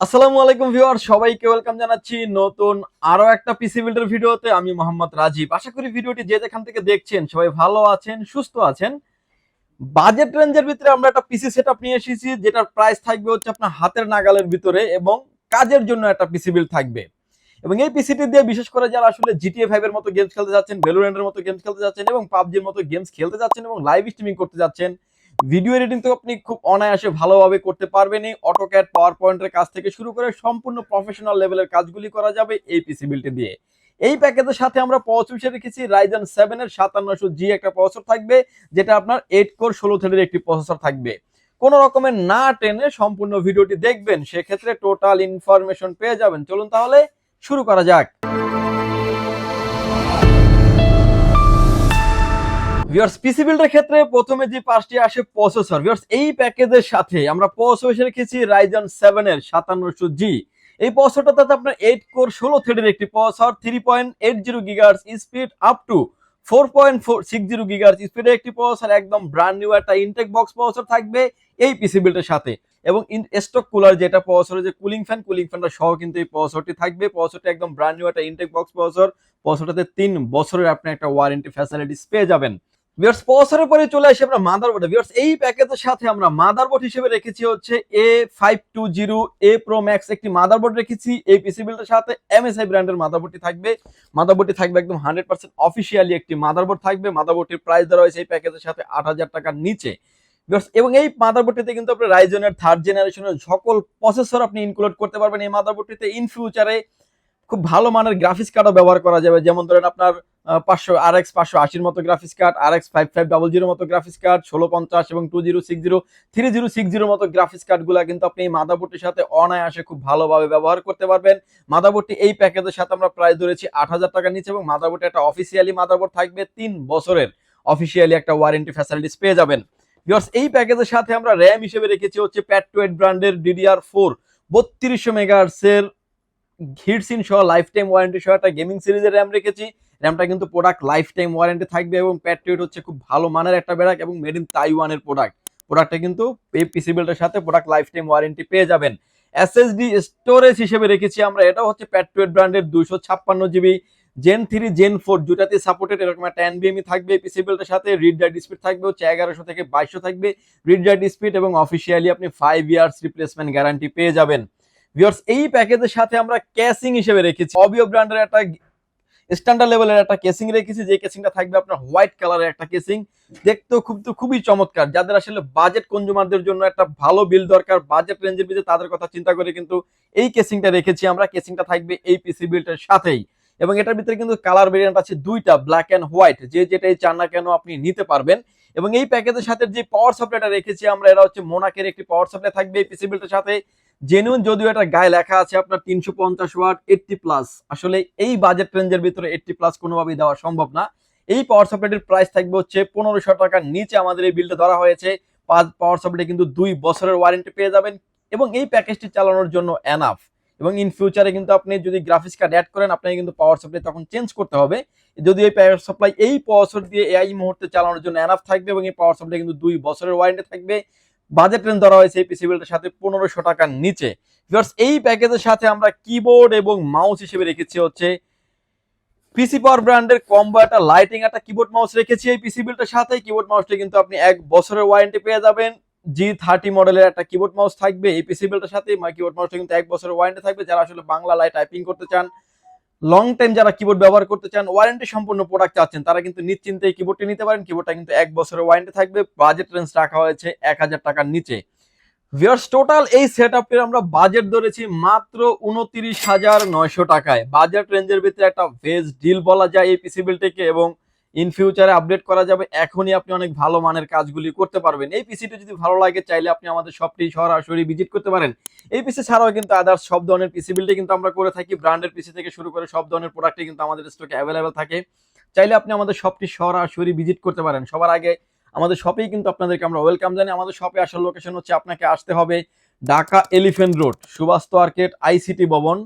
আসসালামু আলাইকুম ভিউয়ার সবাইকে ওয়েলকাম জানাচ্ছি নতুন আরও একটা পিসি বিল্ডার ভিডিওতে। আমি মোহাম্মদ রাজীব। আশা করি ভিডিওটি যে যেখান থেকে দেখছেন সবাই ভালো আছেন, সুস্থ আছেন। বাজেট রেঞ্জের ভিতরে আমরা একটা পিসি সেটআপ নিয়ে এসেছি, যেটার প্রাইস থাকবে হচ্ছে আপনার হাতের নাগালের ভিতরে এবং কাজের জন্য একটা পিসি বিল্ড থাকবে। এবং এই পিসিটি দিয়ে বিশেষ করে যারা আসলে জিটিএ ফাইভ এর মতো গেমস খেলতে যাচ্ছেন ভ্যালোরেন্টের মতো গেমস খেলতে যাচ্ছেন এবং পাবজির মতো গেমস খেলতে যাচ্ছেন এবং লাইভ স্ট্রিমিং করতে যাচ্ছেন ভিডিও এডিটিং তো আপনি খুব অনায়াসে ভালোভাবে করতে পারবেন এই অটোক্যাড পাওয়ার পয়েন্টের কাজ থেকে শুরু করে সম্পূর্ণ প্রফেশনাল লেভেলের কাজগুলি করা যাবে এই পিসি বিলটি দিয়ে। এই প্যাকেজের সাথে আমরা প্রসেসর হিসেবে রেখেছি রাইজেন সেভেন এর সাতান্নশো জি একটা প্রসেসর থাকবে, যেটা আপনার এইট কোর ষোলো থ্রেডের একটি প্রসেসর থাকবে। কোন রকমের না টেনে সম্পূর্ণ ভিডিওটি দেখবেন, সেক্ষেত্রে টোটাল ইনফরমেশন পেয়ে যাবেন। চলুন তাহলে শুরু করা যাক। ভিউয়ার্স পিসি বিল্ডের ক্ষেত্রে প্রথমে যে পাঁচটি আসে প্রসেসর ভিউয়ার্স এই প্যাকেজের সাথে আমরা প্রসেসর রেখেছি রাইজন সেভেন এর সাতান্নশো জি এই প্রসেসরটাতে আপনার এইট কোর ষোলো থ্রেডের একটি processor three point eight zero gigahertz speed up to four point four six zero gigahertz স্পিডের একটি প্রসেসর একদম ব্র্যান্ড নিউ একটা ইনটেক বক্স প্রসেসর থাকবে এই পিসি বিল্ডের সাথে। এবং স্টক কুলার যেটা প্রসেসরের যে কুলিং ফ্যান কুলিং ফ্যানটা সহ কিন্তু এই প্রসেসরটি থাকবে। প্রসেসরটি একদম ব্র্যান্ড নিউ একটা ইনটেক বক্স প্রসেসর প্রসেসরটাতে তিন বছরের আপনি একটা ওয়ারেন্টি ফ্যাসিলিটিস পেয়ে যাবেন। ভিউয়ার্স প্রসেসরের পরে চলে আসি আমরা মাদারবোর্ড ভিউয়ার্স এই প্যাকেজের সাথে আমরা মাদারবোর্ড হিসেবে রেখেছি হচ্ছে A five two zero A pro max একটি মাদারবোর্ড রেখেছি। এই পিসি সাথে এমএসআই ব্র্যান্ডের মাদারবোর্ডটি থাকবে। মাদারবোর্ডটি থাকবে একদম হান্ড্রেড পার্সেন্ট অফিসিয়ালি একটি মাদারবোর্ড থাকবে। মাদারবোর্ডটির প্রাইস দেওয়া হয়েছে এই প্যাকেজের সাথে আট হাজার টাকার নিচে। এবং এই মাদারবোর্ডটিতে কিন্তু আপনি রাইজনের থার্ড জেনারেশনের সকল প্রসেসর আপনি ইনক্লুড করতে পারবেন এই মাদারবোর্ডটিতে ইন ফিউচারে খুব ভালো মানের গ্রাফিক্স কার্ডও ব্যবহার করা যাবে। যেমন ধরেন আপনার পাঁচশো আর এক্স পাঁচশো আশির মতো গ্রাফিক্স কার্ড আর X five five double zero মতো গ্রাফিক্স কার্ড ষোলো পঞ্চাশ এবং two zero six zero three zero six zero মতো গ্রাফিক্স কার্ডগুলো কিন্তু আপনি এই মাদারবোর্ডটির সাথে অনায়াসে খুব ভালোভাবে ব্যবহার করতে পারবেন। মাদারবোর্ডটি এই প্যাকেজের সাথে আমরা প্রাইস ধরেছি আট হাজার টাকার নিচে এবং মাদারবোর্ডে একটা অফিসিয়ালি মাদারবোর্ড থাকবে তিন বছরের। অফিসিয়ালি একটা ওয়ারেন্টি ফ্যাসিলিটিস পেয়ে যাবেন। ভিউয়ার্স এই প্যাকেজের সাথে আমরা র্যাম হিসেবে রেখেছি হচ্ছে প্যাট্রোয়েট ব্র্যান্ডের ডিডিআর ফোর বত্রিশশো মেগাহার্সের হিটসিন সহ লাইফ টাইম ওয়ারেন্টি সহ একটা গেমিং সিরিজের র্যাম রেখেছি। র্যামটা কিন্তু প্রোডাক্ট লাইফ টাইম ওয়ারেন্টি থাকবে এবং প্যাট্রিয়ট হচ্ছে খুব ভালো মানের একটা বেড়াক এবং মেড ইন তাইওয়ানের প্রোডাক্ট প্রোডাক্টটা কিন্তু এই পিসি বিল্ডের সাথে প্রোডাক্ট লাইফ টাইম ওয়ারেন্টি পেয়ে যাবেন। এসএসডি স্টোরেজ হিসেবে রেখেছি আমরা এটা হচ্ছে প্যাট্রিয়ট ব্র্যান্ডের দুইশো ছাপ্পান্ন GB gen three gen four দুটাতে supported এরকম একটা এনবিএমই থাকবে পিসি বিল্ডের সাথে। রিড রাইট স্পিড থাকবে হচ্ছে এগারোশো থেকে বাইশশো থাকবে। রিড রাইট স্পিড এবং অফিসিয়ালি আপনি ফাইভ ইয়ার্স রিপ্লেসমেন্ট গ্যারান্টি পেয়ে যাবেন। ভিউয়ার্স এই প্যাকেজের সাথে আমরা ক্যাসিং হিসেবে রেখেছি। অবিও ব্র্যান্ডের একটা স্ট্যান্ডার্ড লেভেলের একটা কেসিং রেখেছি, যে কেসিংটা থাকবে আপনার হোয়াইট কালারের একটা কেসিং দেখতেও খুব, তো খুবই চমৎকার। যাদের আসলে বাজেট কনজুমারদের জন্য একটা ভালো বিল দরকার বাজেট রেঞ্জের ভিতরে তাদের কথা চিন্তা করে কিন্তু এই কেসিংটা রেখেছি আমরা। কেসিংটা থাকবে এই পিসি বিলটার সাথেই। এবং এটার ভিতরে কিন্তু কালার ভেরিয়েন্ট আছে দুইটা ব্ল্যাক অ্যান্ড হোয়াইট যে যেটাই চান না কেন আপনি নিতে পারবেন। এবং এই প্যাকেজের সাথে যে পাওয়ার সাপ্লাইটা রেখেছি আমরা এটা হচ্ছে মোনাকের একটি পাওয়ার সাপ্লাই থাকবে এই পিসি বিল্ডের সাথে। জেনুইন যদিও এটা গায়ে লেখা আছে আপনার তিনশো পঞ্চাশ ওয়াট এইটটি প্লাস আসলে এই বাজেট রেঞ্জের ভিতরে এইটটি প্লাস কোনোভাবেই দেওয়া সম্ভব না। এই পাওয়ার সাপ্লাইটির প্রাইস থাকবে হচ্ছে পনেরোশো টাকার নিচে আমাদের এই বিলটা ধরা হয়েছে। পাওয়ার সাপ্লাই কিন্তু দুই বছরের ওয়ারেন্টি পেয়ে যাবেন এবং এই প্যাকেজটি চালানোর জন্য এনাফ এবং ইন ফিউচারে কিন্তু আপনি যদি গ্রাফিক্স কার্ড অ্যাড করেন, আপনাকে কিন্তু পাওয়ার সাপ্লাই তখন চেঞ্জ করতে হবে। যদি এই পাওয়ার সাপ্লাই এই পাওয়ার দিয়ে এই মুহূর্তে চালানোর জন্য এনাফ থাকবে এবং এই পাওয়ার সাপ্লাই কিন্তু দুই বছরের ওয়ারেন্টি থাকবে। বাজেট রেঞ্জ ধরা হয়েছে এই পিসি বিলটার সাথে পনেরোশো টাকার নিচে। ভিউয়ার্স এই প্যাকেজের সাথে আমরা কিবোর্ড এবং মাউস হিসেবে রেখেছি হচ্ছে পিসি পাওয়ার ব্র্যান্ডের কম্বো একটা লাইটিং একটা কিবোর্ড মাউস রেখেছি এই পিসি বিলটার সাথে। কিবোর্ড মাউসটা কিন্তু আপনি এক বছরের ওয়ারেন্টি পেয়ে যাবেন। জি থার্টি মডেলের একটা কিবোর্ড মাউস থাকবে এই পিসি বিলটার সাথে। কিবোর্ড মাউসটা কিন্তু এক বছরের ওয়ারেন্টি থাকবে। যারা আসলে বাংলা লাই টাইপিং করতে চান লং টাইম যারা কিবোর্ড ব্যবহার করতে চান ওয়ারেন্টি সম্পূর্ণ প্রোডাক্ট চাচ্ছেন, তারা কিন্তু নিশ্চিন্তে এই কিবোর্ডটি নিতে পারেন। কিবোর্ডটা কিন্তু এক বছরের ওয়ারেন্টি থাকবে। বাজেট রেঞ্জ রাখা হয়েছে এক হাজার টাকার নিচে। ভিউয়ার্স টোটাল এই সেট আমরা বাজেট ধরেছি মাত্র উনত্রিশ হাজার নয়শো টাকায়। বাজেট রেঞ্জের ভিতরে একটা ভেজ ডিল বলা যায় এই পিসি বিলটিকে এবং ইন ফিউচারে আপডেট করা যাবে। এখনই আপনি অনেক ভালো মানের কাজগুলি করতে পারবেন। এই পিসিটি যদি ভালো লাগে, চাইলে আপনি আমাদের সবটি সরাসরি ভিজিট করতে পারেন। এই পিসি ছাড়াও কিন্তু আদার্স সব ধরনের পিসি কিন্তু আমরা করে থাকি। ব্র্যান্ডের পিসি থেকে শুরু করে সব ধরনের প্রোডাক্টই কিন্তু আমাদের স্টকে অ্যাভেলেবেল থাকে। চাইলে আপনি আমাদের সবটি সরাসরি ভিজিট করতে পারেন। সবার আগে আমাদের শপেই কিন্তু আপনাদেরকে আমরা ওয়েলকাম জানি আমাদের শপে আসার লোকেশন হচ্ছে আপনাকে আসতে হবে Dhaka elephant road Subhash market ICT ভবন।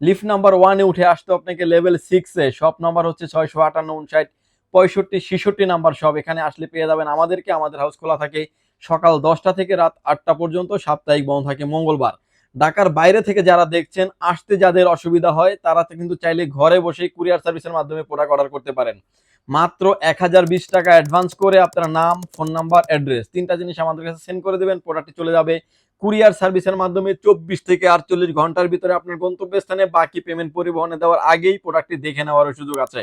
লিফট নাম্বার ওয়ানে উঠে আসতে আপনাকে লেভেল সিক্সে শপ নাম্বার হচ্ছে ছয়শো আটান্ন উনষাট। পঁয়ষট্টি, ছেষট্টি নাম্বার সব এখানে আসলে পেয়ে যাবেন। আমাদেরকে আমাদের হাউস খোলা থাকে সকাল দশটা থেকে রাত আটটা পর্যন্ত, সাপ্তাহিক বন্ধ থাকে মঙ্গলবার। ঢাকার বাইরে থেকে যারা দেখছেন, আসতে যাদের অসুবিধা হয়, তারা কিন্তু চাইলে ঘরে বসেই কুরিয়ার সার্ভিসের মাধ্যমে প্রোডাক্ট অর্ডার করতে পারেন। মাত্র এক হাজার বিশ টাকা অ্যাডভান্স করে আপনার নাম ফোন নাম্বার অ্যাড্রেস তিনটা জিনিস আমাদের কাছে সেন্ড করে দেবেন প্রোডাক্টটি চলে যাবে কুরিয়ার সার্ভিসের মাধ্যমে চব্বিশ থেকে আটচল্লিশ ঘণ্টার ভিতরে আপনার গন্তব্যস্থানে বাকি পেমেন্ট পরিবহনে দেওয়ার আগেই প্রোডাক্টটি দেখে নেওয়ার সুযোগ আছে।